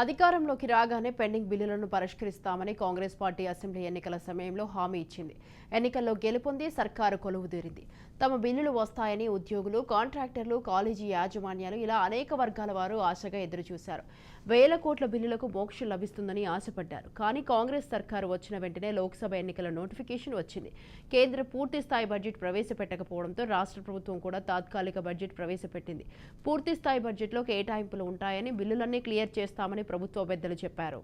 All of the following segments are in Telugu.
అధికారంలోకి రాగానే పెండింగ్ బిల్లులను పరిష్కరిస్తామని కాంగ్రెస్ పార్టీ అసెంబ్లీ ఎన్నికల సమయంలో హామీ ఇచ్చింది. ఎన్నికల్లో గెలుపొంది సర్కారు కొలువుదీరింది. తమ బిల్లులు వస్తాయని ఉద్యోగులు కాంట్రాక్టర్లు కాలేజీ యాజమాన్యాలు ఇలా అనేక వర్గాల వారు ఆశగా ఎదురుచూశారు. వేల కోట్ల బిల్లులకు మోక్షం లభిస్తుందని ఆశపడ్డారు. కానీ కాంగ్రెస్ సర్కారు వచ్చిన వెంటనే లోక్సభ ఎన్నికల నోటిఫికేషన్ వచ్చింది. కేంద్రం పూర్తి స్థాయి బడ్జెట్ ప్రవేశపెట్టకపోవడంతో రాష్ట్ర ప్రభుత్వం కూడా తాత్కాలిక బడ్జెట్ ప్రవేశపెట్టింది. పూర్తి స్థాయి బడ్జెట్లో కేటాయింపులు ఉంటాయని బిల్లులన్నీ క్లియర్ చేస్తామని ప్రభుత్వ పెద్దలు చెప్పారు.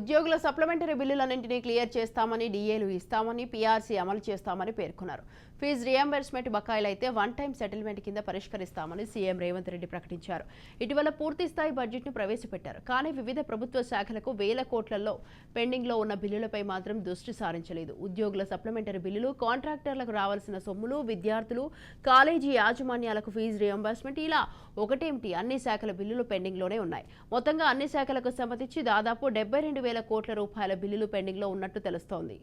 ఉద్యోగుల సప్లిమెంటరీ బిల్లులన్నింటినీ క్లియర్ చేస్తామని డీఏలు ఇస్తామని పీఆర్సీ అమలు చేస్తామని పేర్కొన్నారు. ఫీజు రియంబర్స్మెంట్ బకాయిలైతే వన్ టైం సెటిల్మెంట్ కింద పరిష్కరిస్తామని సీఎం రేవంత్ రెడ్డి ప్రకటించారు. ఇటీవల పూర్తి స్థాయి బడ్జెట్ను ప్రవేశపెట్టారు. కానీ వివిధ ప్రభుత్వ శాఖలకు వేల కోట్లలో పెండింగ్లో ఉన్న బిల్లులపై మాత్రం దృష్టి సారించలేదు. ఉద్యోగుల సప్లిమెంటరీ బిల్లులు కాంట్రాక్టర్లకు రావాల్సిన సొమ్ములు విద్యార్థులు కాలేజీ యాజమాన్యాలకు ఫీజు రియంబర్స్మెంట్ ఇలా ఒకటేమిటి? అన్ని శాఖల బిల్లులు పెండింగ్లోనే ఉన్నాయి. మొత్తంగా అన్ని శాఖలకు సంబంధించి దాదాపు డెబ్బై రెండు వేల కోట్ల రూపాయల బిల్లులు పెండింగ్లో ఉన్నట్టు తెలుస్తోంది.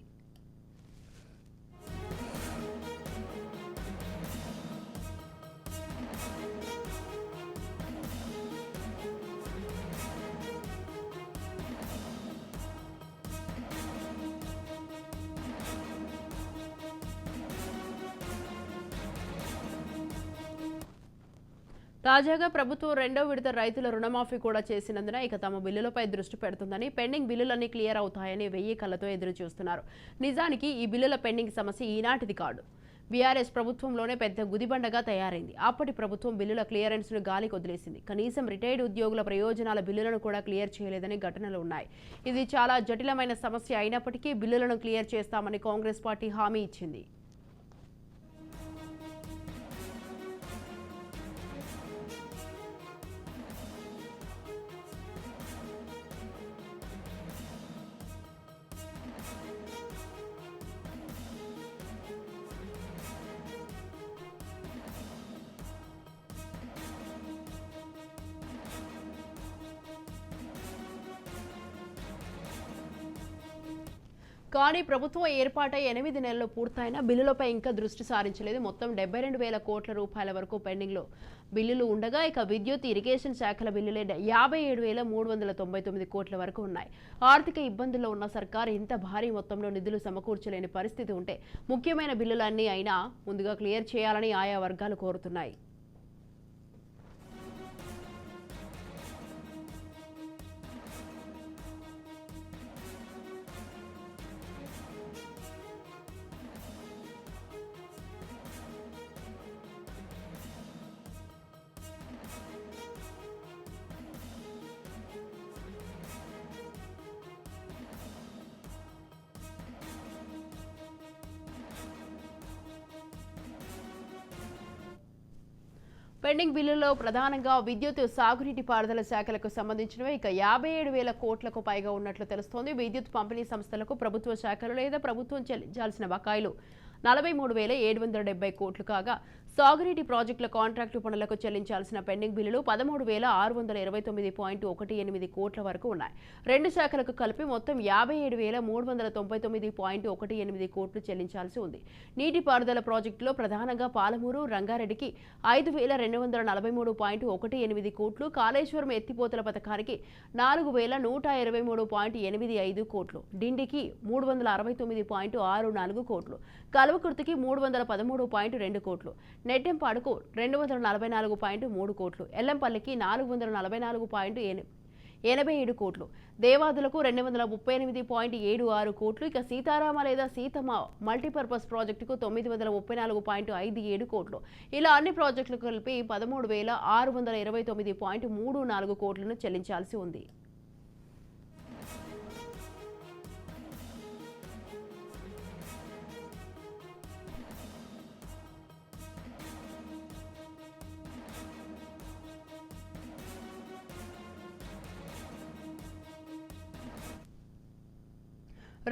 తాజాగా ప్రభుత్వం రెండో విడత రైతుల రుణమాఫీ కూడా చేసినందున ఇక తమ బిల్లులపై దృష్టి పెడుతుందని పెండింగ్ బిల్లులన్నీ క్లియర్ అవుతాయని వెయ్యి కళ్ళతో ఎదురు చూస్తున్నారు. నిజానికి ఈ బిల్లుల పెండింగ్ సమస్య ఈనాటిది కాదు. బీఆర్ఎస్ ప్రభుత్వంలోనే పెద్ద గుదిబండగా తయారైంది. అప్పటి ప్రభుత్వం బిల్లుల క్లియరెన్స్ను గాలికి వదిలేసింది. కనీసం రిటైర్డ్ ఉద్యోగుల ప్రయోజనాల బిల్లులను కూడా క్లియర్ చేయలేదని ఘటనలు ఉన్నాయి. ఇది చాలా జటిలమైన సమస్య అయినప్పటికీ బిల్లులను క్లియర్ చేస్తామని కాంగ్రెస్ పార్టీ హామీ ఇచ్చింది. కానీ ప్రభుత్వం ఏర్పాటై ఎనిమిది నెలలు పూర్తయినా బిల్లులపై ఇంకా దృష్టి సారించలేదు. మొత్తం డెబ్బై రెండు వేల కోట్ల రూపాయల వరకు పెండింగ్లో బిల్లులు ఉండగా ఇక విద్యుత్ ఇరిగేషన్ శాఖల బిల్లులే యాభై ఏడు వేల మూడు వందల తొంభై తొమ్మిది కోట్ల వరకు ఉన్నాయి. ఆర్థిక ఇబ్బందుల్లో ఉన్న సర్కారు ఇంత భారీ మొత్తంలో నిధులు సమకూర్చలేని పరిస్థితి ఉంటే ముఖ్యమైన బిల్లులన్నీ అయినా ముందుగా క్లియర్ చేయాలని ఆయా వర్గాలు కోరుతున్నాయి. పెండింగ్ బిల్లులో ప్రధానంగా విద్యుత్ సాగునీటి పారుదల శాఖలకు సంబంధించినవి. ఇక యాభై ఏడు వేల కోట్లకు పైగా ఉన్నట్లు తెలుస్తోంది. విద్యుత్ పంపిణీ సంస్థలకు ప్రభుత్వ శాఖలు లేదా ప్రభుత్వం చెల్లించాల్సిన బకాయిలు నలభై మూడు వేల ఏడు వందల డెబ్బై కోట్లు కాగా సాగునీటి ప్రాజెక్టుల కాంట్రాక్టు పనులకు చెల్లించాల్సిన పెండింగ్ బిల్లులు పదమూడు వేల ఆరు వందల ఇరవై తొమ్మిది పాయింట్ ఒకటి ఎనిమిది కోట్ల వరకు ఉన్నాయి. రెండు శాఖలకు కలిపి మొత్తం యాభై ఏడు వేల మూడు వందల తొంభై తొమ్మిది పాయింట్ ఒకటి ఎనిమిది కోట్లు చెల్లించాల్సి ఉంది. నీటిపారుదల ప్రాజెక్టులో ప్రధానంగా పాలమూరు రంగారెడ్డికి ఐదు వేల రెండు వందల నలభై మూడు పాయింట్ ఒకటి ఎనిమిది కోట్లు కాళేశ్వరం ఎత్తిపోతల పథకానికి నాలుగు వేల నూట ఇరవై మూడు పాయింట్ ఎనిమిది ఐదు కోట్లు డిండికి మూడు వందల అరవై తొమ్మిది పాయింట్ ఆరు నాలుగు కోట్లు కల్వకుర్తికి మూడు వందల పదమూడు పాయింట్ రెండు కోట్లు నెట్టెంపాడుకు రెండు వందల నలభై నాలుగు పాయింట్ మూడు కోట్లు ఎల్లంపల్లికి నాలుగు వందల నలభై నాలుగు పాయింట్ ఎనభై ఏడు కోట్లు దేవాదులకు రెండు వందల ముప్పై ఎనిమిది పాయింట్ ఏడు ఆరు కోట్లు ఇక సీతారామ లేదా సీతమ్మ మల్టీపర్పస్ ప్రాజెక్టుకు తొమ్మిది వందల ముప్పై నాలుగు పాయింట్ ఐదు ఏడు కోట్లు. ఇలా అన్ని ప్రాజెక్టులు కలిపి పదమూడు వేల ఆరు వందల ఇరవై తొమ్మిది పాయింట్ మూడు నాలుగు కోట్లను చెల్లించాల్సి ఉంది.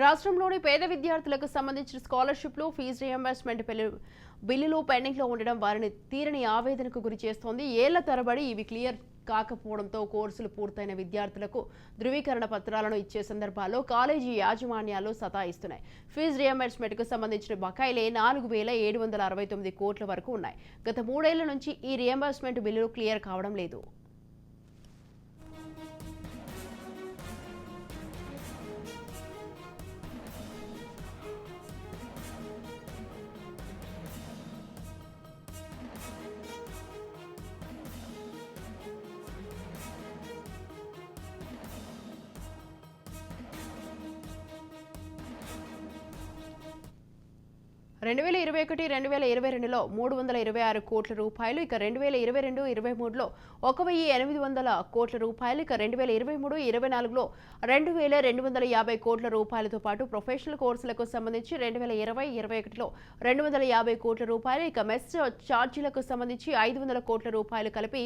రాష్ట్రంలోని పేద విద్యార్థులకు సంబంధించిన స్కాలర్షిప్లు ఫీజు రియంబర్స్మెంట్ బిల్లులు పెండింగ్లో ఉండడం వారిని తీరని ఆవేదనకు గురి చేస్తోంది. ఏళ్ళ తరబడి ఇవి క్లియర్ కాకపోవడంతో కోర్సులు పూర్తయిన విద్యార్థులకు ధృవీకరణ పత్రాలను ఇచ్చే సందర్భాల్లో కాలేజీ యాజమాన్యాలు సతాయిస్తున్నాయి. ఫీజు రియంబర్స్మెంట్కు సంబంధించిన బకాయిలే నాలుగు వేల ఏడు వందల అరవై తొమ్మిది కోట్ల వరకు ఉన్నాయి. గత మూడేళ్ళ నుంచి ఈ రియంబర్స్మెంట్ బిల్లులు క్లియర్ కావడం లేదు. రెండు వేల ఇరవై ఒకటి రెండు వేల ఇరవై రెండులో మూడు వందల ఇరవై ఆరు కోట్ల రూపాయలు ఇక రెండు వేల ఇరవై రెండు ఇరవై మూడులో ఒక వెయ్యి ఎనిమిది వందల కోట్ల రూపాయలు ఇక రెండు వేల ఇరవై మూడు ఇరవై నాలుగులో రెండు వేల రెండు వందల యాభై కోట్ల రూపాయలతో పాటు ప్రొఫెషనల్ కోర్సులకు సంబంధించి రెండు వేల ఇరవై ఇరవై ఒకటిలో రెండు వందల యాభై కోట్ల రూపాయలు ఇక మెస్ ఛార్జీలకు సంబంధించి ఐదు వందల కోట్ల రూపాయలు కలిపి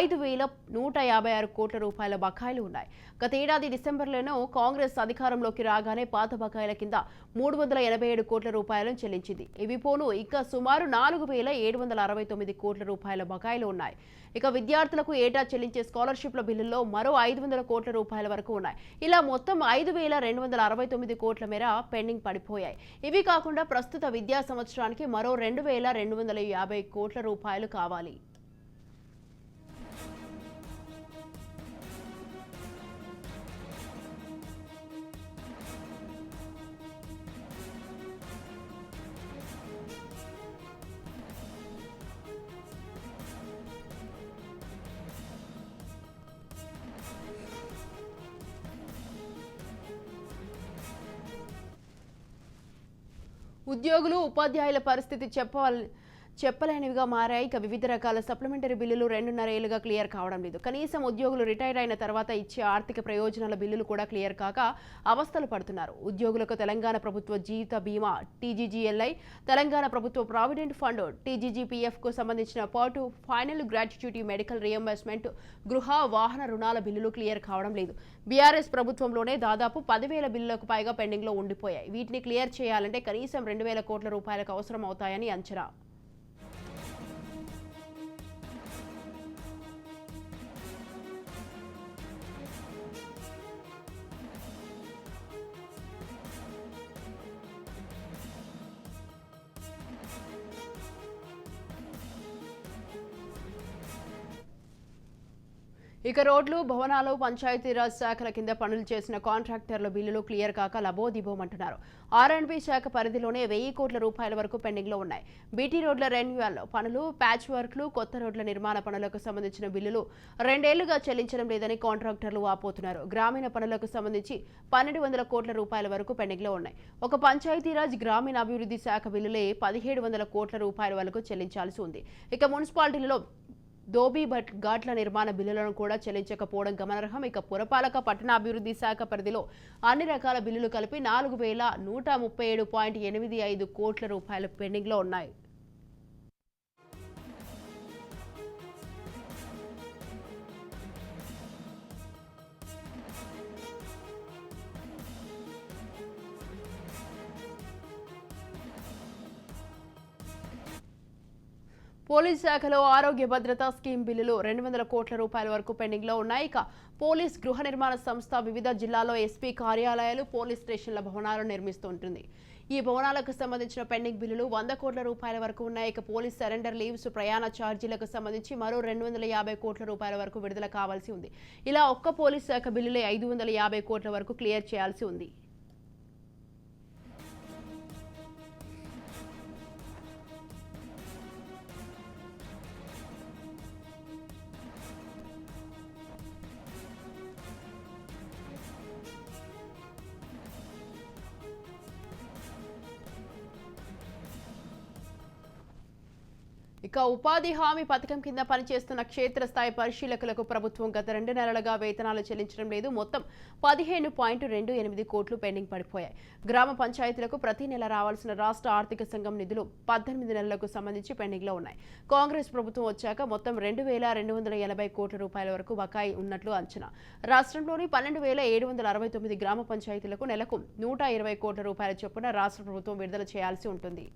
ఐదు వేల నూట యాభై ఆరు కోట్ల రూపాయల బకాయిలు ఉన్నాయి. గత ఏడాది డిసెంబర్లోనూ కాంగ్రెస్ అధికారంలోకి రాగానే పాత బకాయిల కింద మూడు వందల ఎనభై ఏడు కోట్ల రూపాయలను చెల్లించింది. ఇవి పోను ఇక సుమారు నాలుగు వేల ఏడు వందల అరవై తొమ్మిది కోట్ల రూపాయల బకాయిలు ఉన్నాయి. ఇక విద్యార్థులకు ఏటా చెల్లించే స్కాలర్షిప్ల బిల్లుల్లో మరో ఐదు వందల కోట్ల రూపాయల వరకు ఉన్నాయి. ఇలా మొత్తం ఐదు వేల రెండు వందల అరవై తొమ్మిది కోట్ల మేర పెండింగ్ పడిపోయాయి. ఇవి కాకుండా ప్రస్తుత విద్యా సంవత్సరానికి మరో రెండు వేల రెండు వందల యాభై కోట్ల రూపాయలు కావాలి. ఉద్యోగులు ఉపాధ్యాయుల పరిస్థితి చెప్పాలి చెప్పలేనివిగా మారాయి. ఇక వివిధ రకాల సప్లిమెంటరీ బిల్లులు రెండున్నర ఏళ్ళుగా క్లియర్ కావడం లేదు. కనీసం ఉద్యోగులు రిటైర్ అయిన తర్వాత ఇచ్చే ఆర్థిక ప్రయోజనాల బిల్లులు కూడా క్లియర్ కాక అవస్థలు పడుతున్నారు. ఉద్యోగులకు తెలంగాణ ప్రభుత్వ జీవిత బీమా టీజీజీఎల్ఐ తెలంగాణ ప్రభుత్వ ప్రావిడెంట్ ఫండ్ టీజీజీపీఎఫ్కు సంబంధించిన పాటు ఫైనల్ గ్రాట్యుటీ మెడికల్ రియంబర్స్మెంట్ గృహ వాహన రుణాల బిల్లులు క్లియర్ కావడం లేదు. బీఆర్ఎస్ ప్రభుత్వంలోనే దాదాపు పదివేల బిల్లులకు పైగా పెండింగ్లో ఉండిపోయాయి. వీటిని క్లియర్ చేయాలంటే కనీసం రెండు వేల కోట్ల రూపాయలకు అవసరం అవుతాయని అంచనా. ఇక రోడ్లు భవనాలు పంచాయతీరాజ్ శాఖల కింద పనులు చేసిన కాంట్రాక్టర్ల బిల్లులు క్లియర్ కాక లబోదిబోమంటున్నారు ఆర్ శాఖ పరిధిలోనే వెయ్యి కోట్ల రూపాయల వరకు పెండింగ్లో ఉన్నాయి. బీటీ రోడ్ల రెన్యువల్ పనులు ప్యాచ్ వర్క్లు కొత్త రోడ్ల నిర్మాణ పనులకు సంబంధించిన బిల్లులు రెండేళ్ళుగా చెల్లించడం లేదని కాంట్రాక్టర్లు వాపోతున్నారు గ్రామీణ పనులకు సంబంధించి పన్నెండు వందల కోట్ల రూపాయల వరకు పెండింగ్లో ఉన్నాయి. ఒక పంచాయతీరాజ్ గ్రామీణ అభివృద్ధి శాఖ బిల్లులే పదిహేడు వందల కోట్ల రూపాయల వరకు చెల్లించాల్సి ఉంది. ఇక మున్సిపాలిటీలలో దోబీ బట్ ఘాట్ల నిర్మాణ బిల్లులను కూడా చెల్లించకపోవడం గమనార్హం. ఇక పురపాలక పట్టణాభివృద్ధి శాఖ పరిధిలో అన్ని రకాల బిల్లులు కలిపి నాలుగు వేల నూట ముప్పై ఏడు పాయింట్ ఎనిమిది ఐదు కోట్ల రూపాయలు పెండింగ్లో ఉన్నాయి. పోలీస్ శాఖలో ఆరోగ్య భద్రతా స్కీమ్ బిల్లులు రెండు వందల కోట్ల రూపాయల వరకు పెండింగ్లో ఉన్నాయి. ఇక పోలీస్ గృహ నిర్మాణ సంస్థ వివిధ జిల్లాల్లో ఎస్పీ కార్యాలయాలు పోలీస్ స్టేషన్ల భవనాలు నిర్మిస్తుంటుంది ఈ భవనాలకు సంబంధించిన పెండింగ్ బిల్లులు వంద కోట్ల రూపాయల వరకు ఉన్నాయి. ఇక పోలీస్ సరెండర్ లీవ్స్ ప్రయాణ ఛార్జీలకు సంబంధించి మరో రెండు వందల యాభై కోట్ల రూపాయల వరకు విడుదల కావాల్సి ఉంది. ఇలా ఒక్క పోలీస్ శాఖ బిల్లులే ఐదు వందల యాభై కోట్ల వరకు క్లియర్ చేయాల్సి ఉంది. ఇక ఉపాధి హామీ పథకం కింద పనిచేస్తున్న క్షేత్రస్థాయి పరిశీలకులకు ప్రభుత్వం గత రెండు నెలలుగా వేతనాలు చెల్లించడం లేదు. మొత్తం పదిహేను పాయింట్ రెండు ఎనిమిది కోట్లు పెండింగ్ పడిపోయాయి. గ్రామ పంచాయతీలకు ప్రతి నెల రావాల్సిన రాష్ట్ర ఆర్థిక సంఘం నిధులు పద్దెనిమిది నెలలకు సంబంధించి పెండింగ్లో ఉన్నాయి. కాంగ్రెస్ ప్రభుత్వం వచ్చాక మొత్తం రెండు వేల రెండు వందల ఎనభై కోట్ల రూపాయల వరకు బకాయి ఉన్నట్లు అంచనా. రాష్ట్రంలోని పన్నెండు వేల ఏడు వందల అరవై తొమ్మిది గ్రామ పంచాయతీలకు నెలకు నూట ఇరవై కోట్ల రూపాయల చొప్పున రాష్ట్ర ప్రభుత్వం విడుదల చేయాల్సి ఉంటుంది.